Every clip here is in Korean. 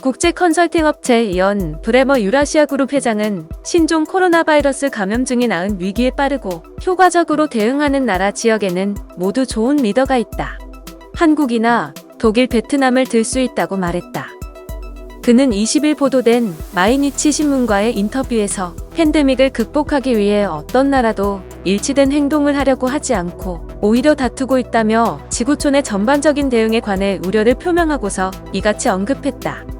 국제 컨설팅 업체 이언 브레머 유라시아 그룹 회장은 신종 코로나 바이러스 감염증이 낳은 위기에 빠르고 효과적으로 대응하는 나라 지역에는 모두 좋은 리더가 있다. 한국이나 독일, 베트남을 들 수 있다고 말했다. 그는 20일 보도된 마이니치 신문과의 인터뷰에서 팬데믹을 극복하기 위해 어떤 나라도 일치된 행동을 하려고 하지 않고 오히려 다투고 있다며 지구촌의 전반적인 대응에 관해 우려를 표명하고서 이같이 언급했다.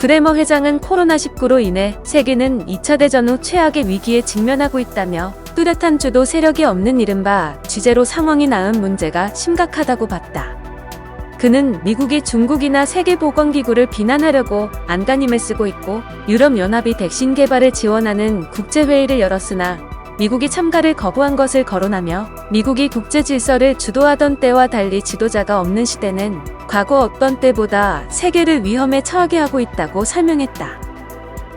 브레머 회장은 코로나19로 인해 세계는 2차 대전 후 최악의 위기에 직면하고 있다며 뚜렷한 주도 세력이 없는 이른바 쥐제로 상황이 낳은 문제가 심각하다고 봤다. 그는 미국이 중국이나 세계보건기구를 비난하려고 안간힘을 쓰고 있고 유럽연합이 백신 개발을 지원하는 국제회의를 열었으나 미국이 참가를 거부한 것을 거론하며 미국이 국제 질서를 주도하던 때와 달리 지도자가 없는 시대는 과거 어떤 때보다 세계를 위험에 처하게 하고 있다고 설명했다.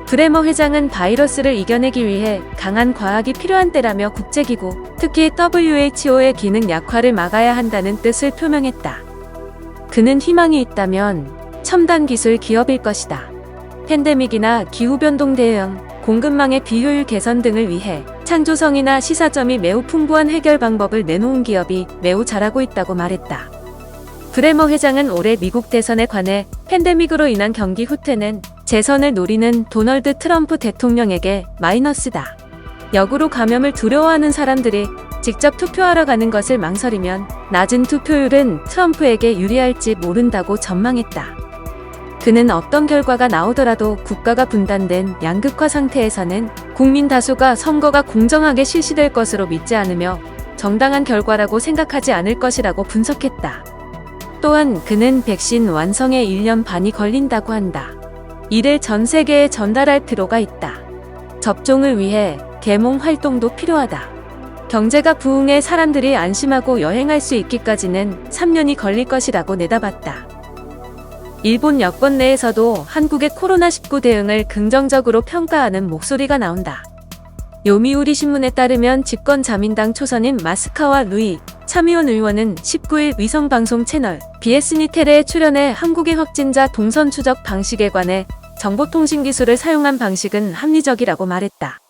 브레머 회장은 바이러스를 이겨내기 위해 강한 과학이 필요한 때라며 국제기구, 특히 WHO의 기능 약화를 막아야 한다는 뜻을 표명했다. 그는 희망이 있다면 첨단 기술 기업일 것이다. 팬데믹이나 기후변동 대응, 공급망의 비효율 개선 등을 위해 창조성이나 시사점이 매우 풍부한 해결 방법을 내놓은 기업이 매우 잘하고 있다고 말했다. 브레머 회장은 올해 미국 대선에 관해 팬데믹으로 인한 경기 후퇴는 재선을 노리는 도널드 트럼프 대통령에게 마이너스다. 역으로 감염을 두려워하는 사람들이 직접 투표하러 가는 것을 망설이면 낮은 투표율은 트럼프에게 유리할지 모른다고 전망했다. 그는 어떤 결과가 나오더라도 국가가 분단된 양극화 상태에서는 국민 다수가 선거가 공정하게 실시될 것으로 믿지 않으며 정당한 결과라고 생각하지 않을 것이라고 분석했다. 또한 그는 백신 완성에 1년 반이 걸린다고 한다. 이를 전 세계에 전달할 필요가 있다. 접종을 위해 계몽 활동도 필요하다. 경제가 부흥해 사람들이 안심하고 여행할 수 있기까지는 3년이 걸릴 것이라고 내다봤다. 일본 여권 내에서도 한국의 코로나19 대응을 긍정적으로 평가하는 목소리가 나온다. 요미우리 신문에 따르면 집권 자민당 초선인 마스카와 루이 참의원 의원은 19일 위성방송 채널 BS니텔에 출연해 한국의 확진자 동선 추적 방식에 관해 정보통신 기술을 사용한 방식은 합리적이라고 말했다.